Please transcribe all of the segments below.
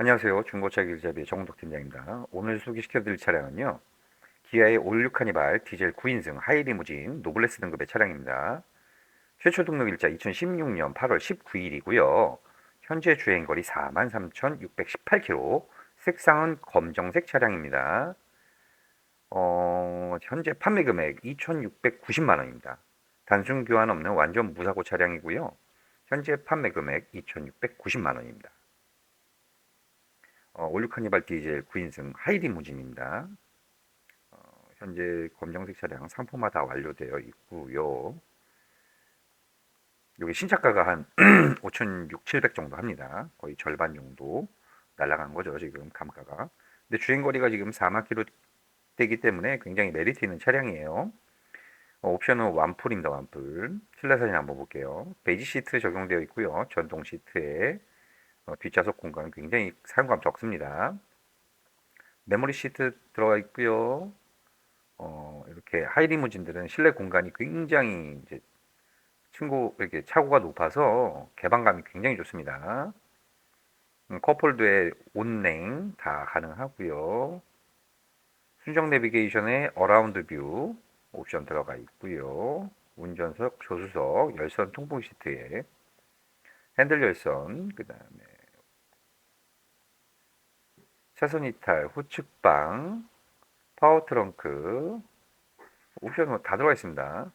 안녕하세요. 중고차 길잡이의 정덕 팀장입니다. 오늘 소개시켜드릴 차량은요. 기아의 올6 카니발 디젤 9인승 하이리무진 노블레스 등급의 차량입니다. 최초 등록 일자 2016년 8월 19일이고요. 현재 주행거리 43,618km, 색상은 검정색 차량입니다. 어, 현재 판매 금액 2,690만 원입니다. 단순 교환 없는 완전 무사고 차량이고요. 현재 판매 금액 2,690만 원입니다. 어, 올류 카니발 디젤 9인승 하이리무진입니다. 어, 현재 검정색 차량 상품화 다 완료되어 있고요. 여기 신차가가 한 5,600, 700 정도 합니다. 거의 절반 정도 날라간 거죠, 지금 감가가. 근데 주행거리가 지금 4만 킬로 되기 때문에 굉장히 메리트 있는 차량이에요. 어, 옵션은 완풀입니다, 완풀. 실내 사진 한번 볼게요. 베이지 시트 적용되어 있고요. 전동 시트에 어, 뒷좌석 공간은 굉장히 사용감 적습니다. 메모리 시트 들어가 있고요. 어, 이렇게 하이리무진들은 실내 공간이 굉장히 이제 층고 이렇게 차고가 높아서 개방감이 굉장히 좋습니다. 음, 컵홀드에 온냉 다 가능하고요. 순정 내비게이션에 어라운드 뷰 옵션 들어가 있고요. 운전석, 조수석, 열선 통풍 시트에 핸들 열선, 그 다음에 차선 이탈, 후측방, 파워 트렁크, 옵션 다 들어가 있습니다.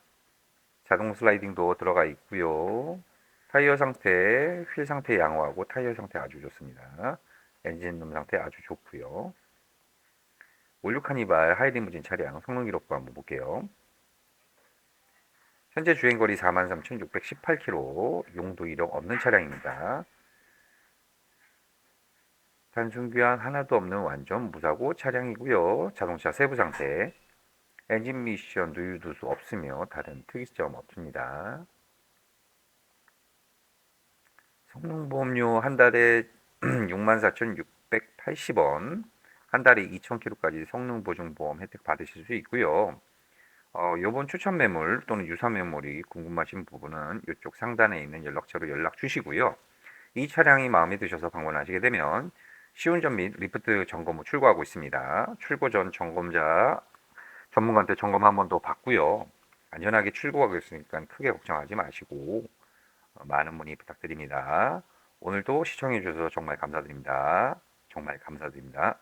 자동 슬라이딩도 들어가 있고요. 타이어 상태, 휠 상태 양호하고 타이어 상태 아주 좋습니다. 엔진 룸 상태 아주 좋고요. 올류 카니발 하이리무진 차량 성능 기록부 한번 볼게요. 현재 주행거리 43,618km, 용도 이력 없는 차량입니다. 단순 교환 하나도 없는 완전 무사고 차량이고요. 자동차 세부 상태, 엔진 미션 누유 누수 없으며 다른 특이점 없습니다. 성능 보험료 한 달에 64,680원, 한 달에 2,000km까지 성능 보증 보험 혜택 받으실 수 있고요. 어, 요번 추천 매물 또는 유사 매물이 궁금하신 부분은 이쪽 상단에 있는 연락처로 연락 주시고요. 이 차량이 마음에 드셔서 방문하시게 되면 시운전 및 리프트 점검 후 출고하고 있습니다. 출고 전 점검자 전문가한테 점검 한 번 더 받고요. 안전하게 출고하고 있으니까 크게 걱정하지 마시고 어, 많은 문의 부탁드립니다. 오늘도 시청해 주셔서 정말 감사드립니다. 정말 감사드립니다.